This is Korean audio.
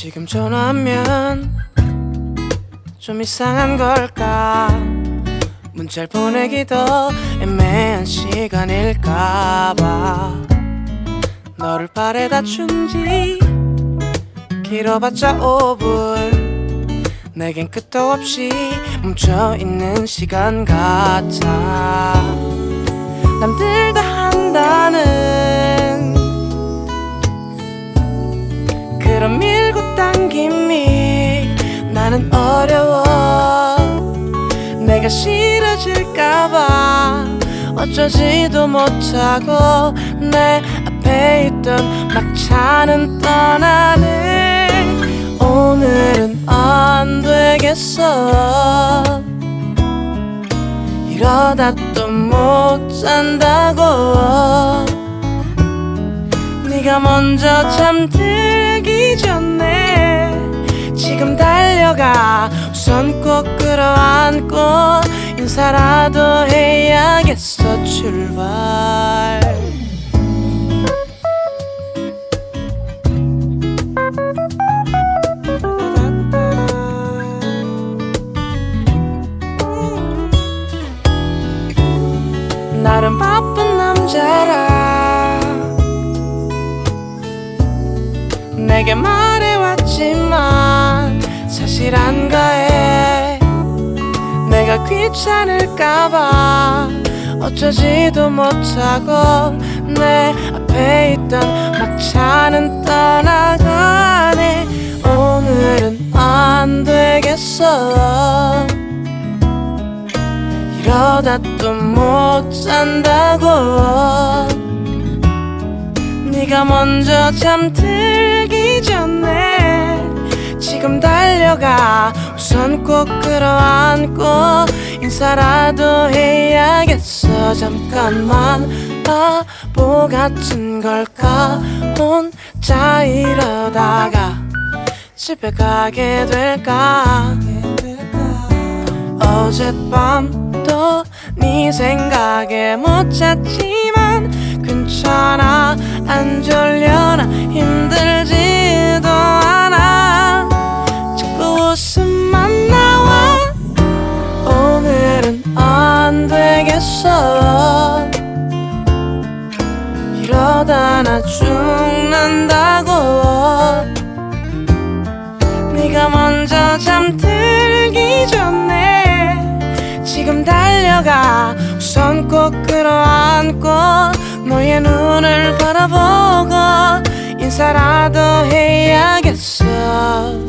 지금 전화하면 좀 이상한 걸까? 문자를 보내기도 애매한 시간일까봐. 너를 바래다 준지 길어봤자 5분 내겐 끝도 없이 멈춰있는 시간 같아. 남들다 한다는 나는 어려워. 내가 싫어질까봐 어쩌지도 못하고 내 앞에 있던 막차는 떠나네 오늘은 안 되겠어. 이러다 또 못 잔다고. 네가 먼저 잠들 달려가 우선 꼭 끌어안고 인사라도 해야겠어 출발. 나름 바쁜 남자라. 내게 말해왔지만 사실 안가해 귀찮을까봐 어쩌지도 못하고 내 앞에 있던 막차는 떠나가네. 오늘은 안 되겠어. 이러다 또 못 잔다고. 네가 먼저 잠들기 전에 지금 달려가. 우선 꼭 끌어안고 인사라도 해야겠어. 잠깐만 바보 같은 걸까? 혼자 이러다가 집에 가게 될까? 어젯밤도 네 생각에 못 잤지만 괜찮아. 안 졸려나 힘들지 되겠어 이러다 나 죽는다고. 네가 먼저 잠들기 전에 지금 달려가 우선 꼭 끌어안고 너의 눈을 바라보고 인사라도 해야겠어